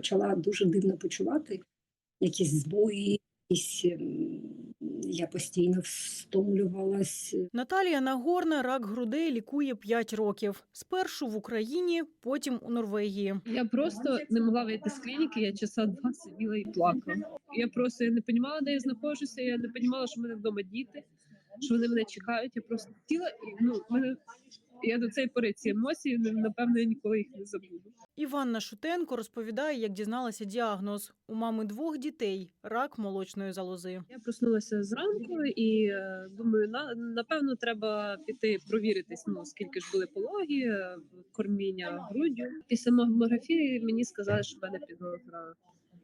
почала дуже дивно почувати якісь збої, якісь ем, я постійно встомлювалась. Наталія Нагорна рак грудей лікує 5 років. Спершу в Україні, потім у Норвегії. Я просто не могла вийти з клініки, я часа два сиділа і плакала. Я просто я не розуміла, де я знаходжуся, я не розуміла, що в мене вдома діти, що вони мене чекають. Я просто хотіла, і ну, мене, я до цієї пори ці емоції, напевно, ніколи їх не забуду. Іванна Шутенко розповідає, як дізналася діагноз. У мами двох дітей – рак молочної залози. Я проснулася зранку і е, думаю, на, напевно, треба піти провіритись, ну, скільки ж були пологи, е, корміння груддю. Після мамографії мені сказали, що в мене підозра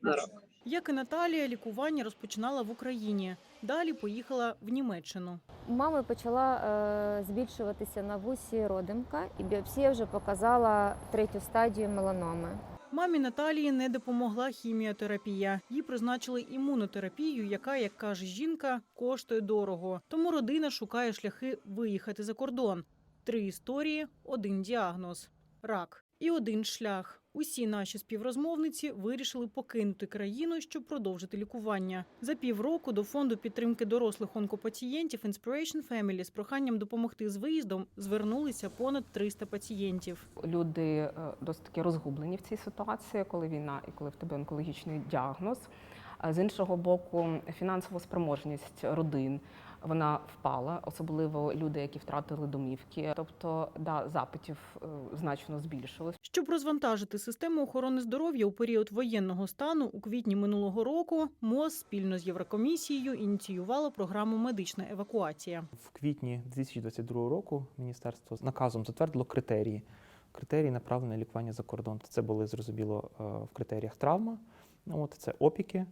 на рак. Як і Наталія, лікування розпочинала в Україні. Далі поїхала в Німеччину. У мами почала е, збільшуватися на вусі родимка, і біопсія вже показала третю стадію меланоми. Мамі Наталії не допомогла хіміотерапія. Їй призначили імунотерапію, яка, як каже жінка, коштує дорого. Тому родина шукає шляхи виїхати за кордон. Три історії, один діагноз рак. І один шлях. Усі наші співрозмовниці вирішили покинути країну, щоб продовжити лікування. За півроку до фонду підтримки дорослих онкопацієнтів Inspiration Family з проханням допомогти з виїздом звернулися понад 300 пацієнтів. люди е, досить таки розгублені в цій ситуації, коли війна і коли в тебе онкологічний діагноз. А З іншого боку, фінансова спроможність родин вона впала, особливо люди, які втратили домівки. Тобто, да, запитів е, значно збільшилось. Щоб розвантажити систему охорони здоров'я у період воєнного стану, у квітні минулого року МОЗ спільно з Єврокомісією ініціювало програму медична евакуація. В квітні 2022 року міністерство з наказом затвердило критерії. Критерії направлення на лікування за кордон. Це були зрозуміло е, в критеріях травма. Ну, от це опіки,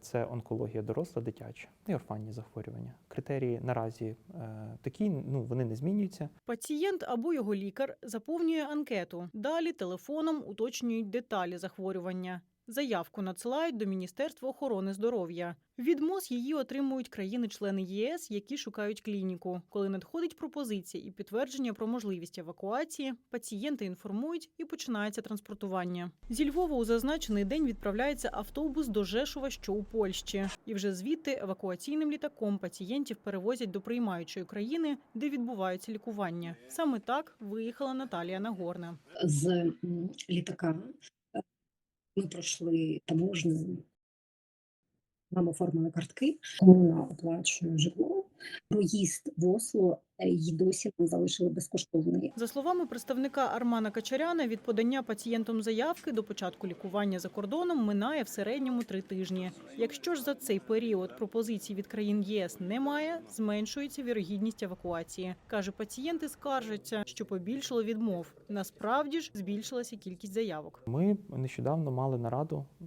це онкологія доросла, дитяча і орфанні захворювання. Критерії наразі е, такі, ну вони не змінюються. Пацієнт або його лікар заповнює анкету. Далі телефоном уточнюють деталі захворювання. Заявку надсилають до Міністерства охорони здоров'я. Від МОЗ її отримують країни-члени ЄС, які шукають клініку. Коли надходить пропозиція і підтвердження про можливість евакуації, пацієнти інформують і починається транспортування. Зі Львова у зазначений день відправляється автобус до Жешува, що у Польщі. І вже звідти евакуаційним літаком пацієнтів перевозять до приймаючої країни, де відбуваються лікування. Саме так виїхала Наталія Нагорна. З літака ми пройшли таможню, нам оформили картки, комуна оплачує житло. Проїзд в Осло е, й досі нам залишили безкоштовний. За словами представника Армана Качаряна, від подання пацієнтом заявки до початку лікування за кордоном минає в середньому три тижні. Якщо ж за цей період пропозицій від країн ЄС немає, зменшується вірогідність евакуації. Каже, пацієнти скаржаться, що побільшало відмов. Насправді ж збільшилася кількість заявок. Ми нещодавно мали нараду е,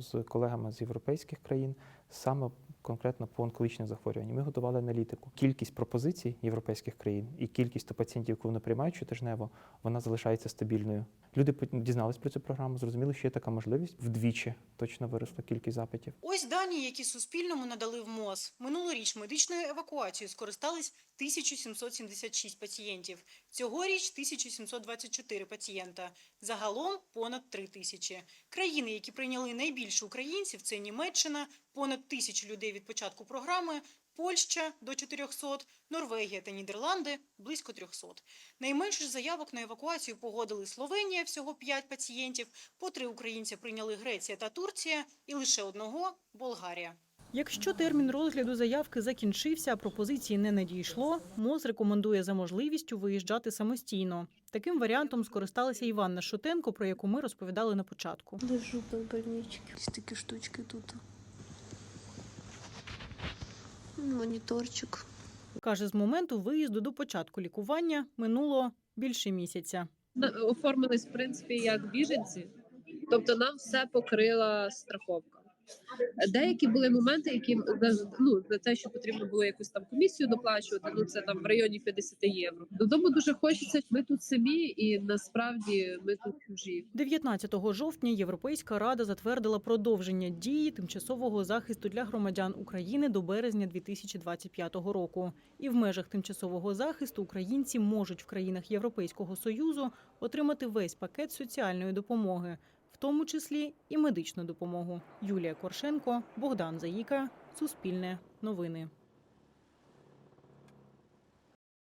з колегами з європейських країн саме конкретно по онкологічних захворюваннях. Ми готували аналітику. Кількість пропозицій європейських країн і кількість пацієнтів, яку вони приймають щотижнево, вона залишається стабільною. Люди дізнались про цю програму, зрозуміли, що є така можливість. Вдвічі точно виросла кількість запитів. Ось дані, які Суспільному надали в МОЗ. Минулоріч медичною евакуацією скористались 1776 пацієнтів. Цьогоріч 1724 пацієнта. Загалом понад 3 тисячі. Країни, які прийняли найбільше українців, це Німеччина, понад тисячу людей від початку програми, Польща до 400, Норвегія та Нідерланди близько 300. Найменше заявок на евакуацію погодили Словенія, всього 5 пацієнтів, по три українця прийняли Греція та Турція і лише одного Болгарія. Якщо термін розгляду заявки закінчився, а пропозиції не надійшло, МОЗ рекомендує за можливістю виїжджати самостійно. Таким варіантом скористалася Іванна Шутенко, про яку ми розповідали на початку. Лежу в больничке. Есть такие штучки тут. Мониторчик. Каже, з моменту виїзду до початку лікування минуло більше місяця. Оформились, в принципі, як біженці, тобто нам все покрила страховка. Деякі були моменти, які ну, за те, що потрібно було якусь там комісію доплачувати, ну це там в районі 50 євро. Додому дуже хочеться. Ми тут самі, і насправді ми тут чужі. 19 жовтня Європейська рада затвердила продовження дії тимчасового захисту для громадян України до березня 2025 року. І в межах тимчасового захисту українці можуть в країнах Європейського союзу отримати весь пакет соціальної допомоги, в тому числі і медичну допомогу. Юлія Коршенко, Богдан Заїка, Суспільне новини.